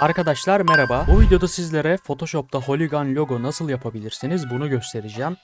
Arkadaşlar merhaba. Bu videoda sizlere Photoshop'ta Polygon logo nasıl yapabilirsiniz bunu göstereceğim.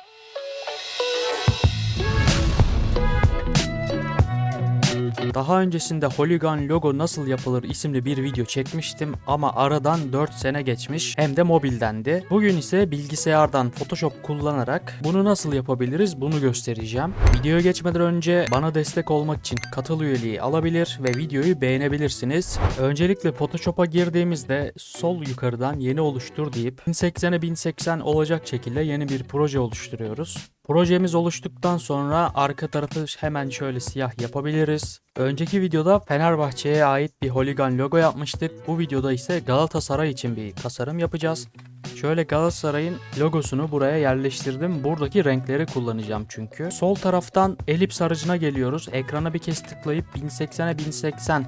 Daha öncesinde Polygon logo nasıl yapılır isimli bir video çekmiştim ama aradan 4 sene geçmiş hem de mobildendi. Bugün ise bilgisayardan Photoshop kullanarak bunu nasıl yapabiliriz bunu göstereceğim. Videoya geçmeden önce bana destek olmak için katıl üyeliği alabilir ve videoyu beğenebilirsiniz. Öncelikle Photoshop'a girdiğimizde sol yukarıdan yeni oluştur deyip 1080'e 1080 olacak şekilde yeni bir proje oluşturuyoruz. Projemiz oluştuktan sonra arka tarafı hemen şöyle siyah yapabiliriz. Önceki videoda Fenerbahçe'ye ait bir holigan logo yapmıştık. Bu videoda ise Galatasaray için bir tasarım yapacağız. Şöyle Galatasaray'ın logosunu buraya yerleştirdim. Buradaki renkleri kullanacağım çünkü. Sol taraftan elips aracına geliyoruz. Ekrana bir kez tıklayıp 1080'e 1080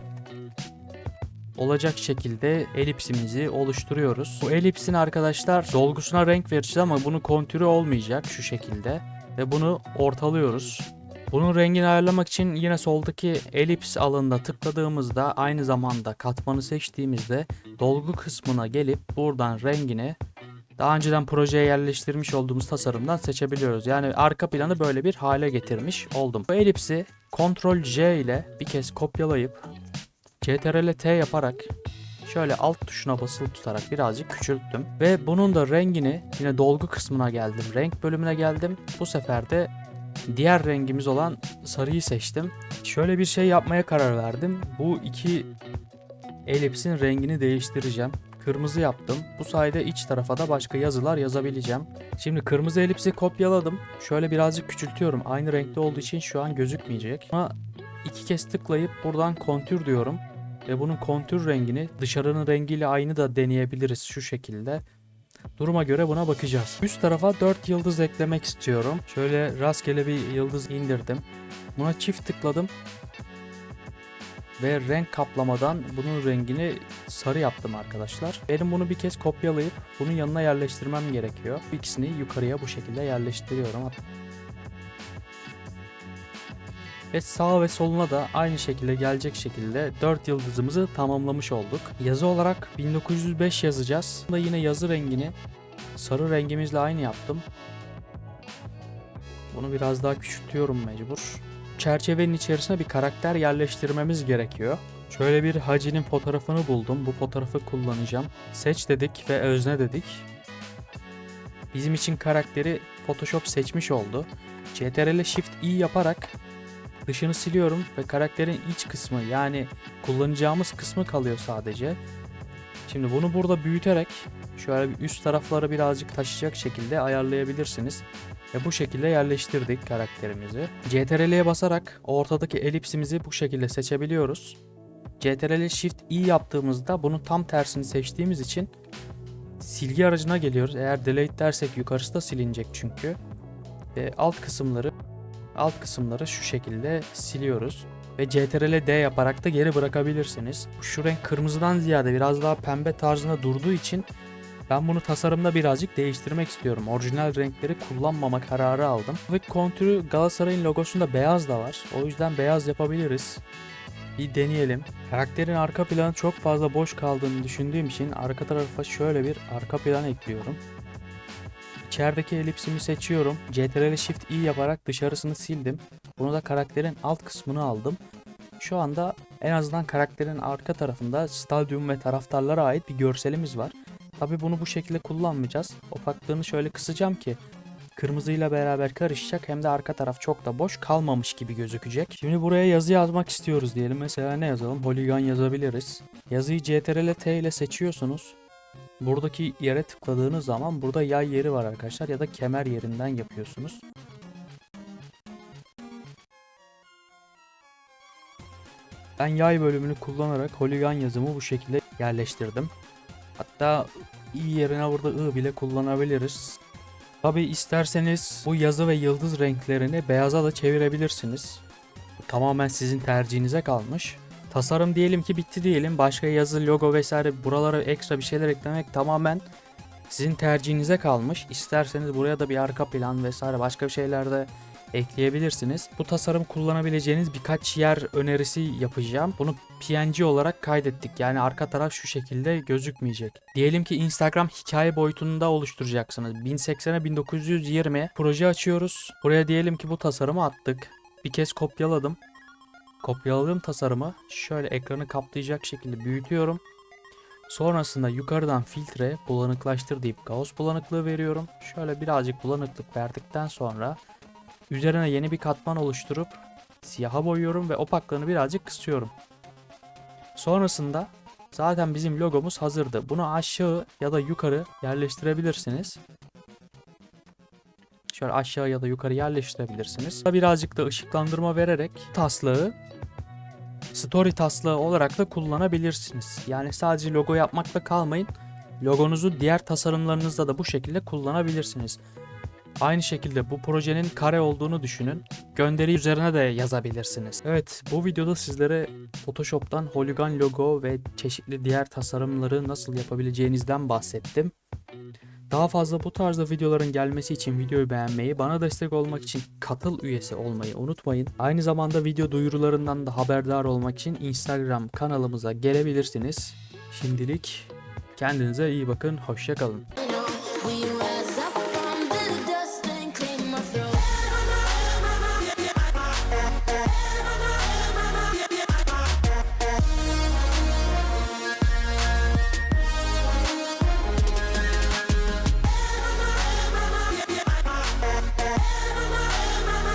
olacak şekilde elipsimizi oluşturuyoruz. Bu elipsin arkadaşlar dolgusuna renk vereceğiz ama bunu kontürü olmayacak şu şekilde. Ve bunu ortalıyoruz. Bunun rengini ayarlamak için yine soldaki elips alanında tıkladığımızda aynı zamanda katmanı seçtiğimizde dolgu kısmına gelip buradan rengini daha önceden projeye yerleştirmiş olduğumuz tasarımdan seçebiliyoruz. Yani arka planı böyle bir hale getirmiş oldum. Bu elipsi Ctrl C ile bir kez kopyalayıp CTRL T yaparak şöyle alt tuşuna basılı tutarak birazcık küçülttüm. Ve bunun da rengini yine dolgu kısmına geldim. Renk bölümüne geldim. Bu sefer de diğer rengimiz olan sarıyı seçtim. Şöyle bir şey yapmaya karar verdim. Bu iki elipsin rengini değiştireceğim. Kırmızı yaptım. Bu sayede iç tarafa da başka yazılar yazabileceğim. Şimdi kırmızı elipsi kopyaladım. Şöyle birazcık küçültüyorum. Aynı renkte olduğu için şu an gözükmeyecek. Ama iki kez tıklayıp buradan kontür diyorum. Ve bunun kontür rengini dışarının rengiyle aynı da deneyebiliriz şu şekilde. Duruma göre buna bakacağız. Üst tarafa 4 yıldız eklemek istiyorum. Şöyle rastgele bir yıldız indirdim. Buna çift tıkladım. Ve renk kaplamadan bunun rengini sarı yaptım arkadaşlar. Benim bunu bir kez kopyalayıp bunun yanına yerleştirmem gerekiyor. İkisini yukarıya bu şekilde yerleştiriyorum. Ve sağ ve soluna da aynı şekilde gelecek şekilde 4 yıldızımızı tamamlamış olduk. Yazı olarak 1905 yazacağız. Bunda yine yazı rengini sarı rengimizle aynı yaptım. Bunu biraz daha küçültüyorum mecbur. Çerçevenin içerisine bir karakter yerleştirmemiz gerekiyor. Şöyle bir hacinin fotoğrafını buldum. Bu fotoğrafı kullanacağım. Seç dedik ve özne dedik. Bizim için karakteri Photoshop seçmiş oldu. CTRL Shift I yaparak dışını siliyorum ve karakterin iç kısmı yani kullanacağımız kısmı kalıyor sadece. Şimdi bunu burada büyüterek şöyle bir üst tarafları birazcık taşıyacak şekilde ayarlayabilirsiniz. Ve bu şekilde yerleştirdik karakterimizi. CTRL'ye basarak ortadaki elipsimizi bu şekilde seçebiliyoruz. CTRL Shift I yaptığımızda bunun tam tersini seçtiğimiz için silgi aracına geliyoruz. Eğer delete dersek yukarısı da silinecek çünkü. Ve alt kısımları alt kısımları şu şekilde siliyoruz. Ve CTRL D yaparak da geri bırakabilirsiniz. Şu renk kırmızıdan ziyade biraz daha pembe tarzında durduğu için ben bunu tasarımda birazcık değiştirmek istiyorum. Orijinal renkleri kullanmama kararı aldım. Ve kontürü Galatasaray'ın logosunda beyaz da var. O yüzden beyaz yapabiliriz. Bir deneyelim. Karakterin arka planı çok fazla boş kaldığını düşündüğüm için arka tarafa şöyle bir arka plan ekliyorum. İçerideki elipsimi seçiyorum. CTRL Shift I yaparak dışarısını sildim. Bunu da karakterin alt kısmını aldım. Şu anda en azından karakterin arka tarafında stadyum ve taraftarlara ait bir görselimiz var. Tabi bunu bu şekilde kullanmayacağız. Opaklığını şöyle kısacağım ki kırmızıyla beraber karışacak hem de arka taraf çok da boş kalmamış gibi gözükecek. Şimdi buraya yazı yazmak istiyoruz diyelim. Mesela ne yazalım? Polygon yazabiliriz. Yazıyı CTRL T ile seçiyorsunuz. Buradaki yere tıkladığınız zaman burada yay yeri var arkadaşlar ya da kemer yerinden yapıyorsunuz. Ben yay bölümünü kullanarak holigan yazımı bu şekilde yerleştirdim. Hatta i yerine burada ı bile kullanabiliriz. Tabi isterseniz bu yazı ve yıldız renklerini beyaza da çevirebilirsiniz. Bu tamamen sizin tercihinize kalmış. Tasarım diyelim ki bitti diyelim. Başka yazı, logo vesaire buralara ekstra bir şeyler eklemek tamamen sizin tercihinize kalmış. İsterseniz buraya da bir arka plan vesaire başka bir şeyler de ekleyebilirsiniz. Bu tasarım kullanabileceğiniz birkaç yer önerisi yapacağım. Bunu PNG olarak kaydettik. Yani arka taraf şu şekilde gözükmeyecek. Diyelim ki Instagram hikaye boyutunda oluşturacaksınız. 1080'e 1920 proje açıyoruz. Buraya diyelim ki bu tasarımı attık. Bir kez kopyaladım. Kopyaladığım tasarımı şöyle ekranı kaplayacak şekilde büyütüyorum. Sonrasında yukarıdan filtre bulanıklaştır deyip Gauss bulanıklığı veriyorum. Şöyle birazcık bulanıklık verdikten sonra üzerine yeni bir katman oluşturup siyaha boyuyorum ve opaklığını birazcık kısıyorum. Sonrasında zaten bizim logomuz hazırdı. Bunu aşağı ya da yukarı yerleştirebilirsiniz. Şöyle aşağı ya da yukarı yerleştirebilirsiniz. Birazcık da ışıklandırma vererek taslağı story taslağı olarak da kullanabilirsiniz. Yani sadece logo yapmakla kalmayın. Logonuzu diğer tasarımlarınızda da bu şekilde kullanabilirsiniz. Aynı şekilde bu projenin kare olduğunu düşünün. Gönderi üzerine de yazabilirsiniz. Evet bu videoda sizlere Photoshop'tan holigan logo ve çeşitli diğer tasarımları nasıl yapabileceğinizden bahsettim. Daha fazla bu tarzda videoların gelmesi için videoyu beğenmeyi, bana destek olmak için katıl üyesi olmayı unutmayın. Aynı zamanda video duyurularından da haberdar olmak için Instagram kanalımıza gelebilirsiniz. Şimdilik kendinize iyi bakın, hoşçakalın.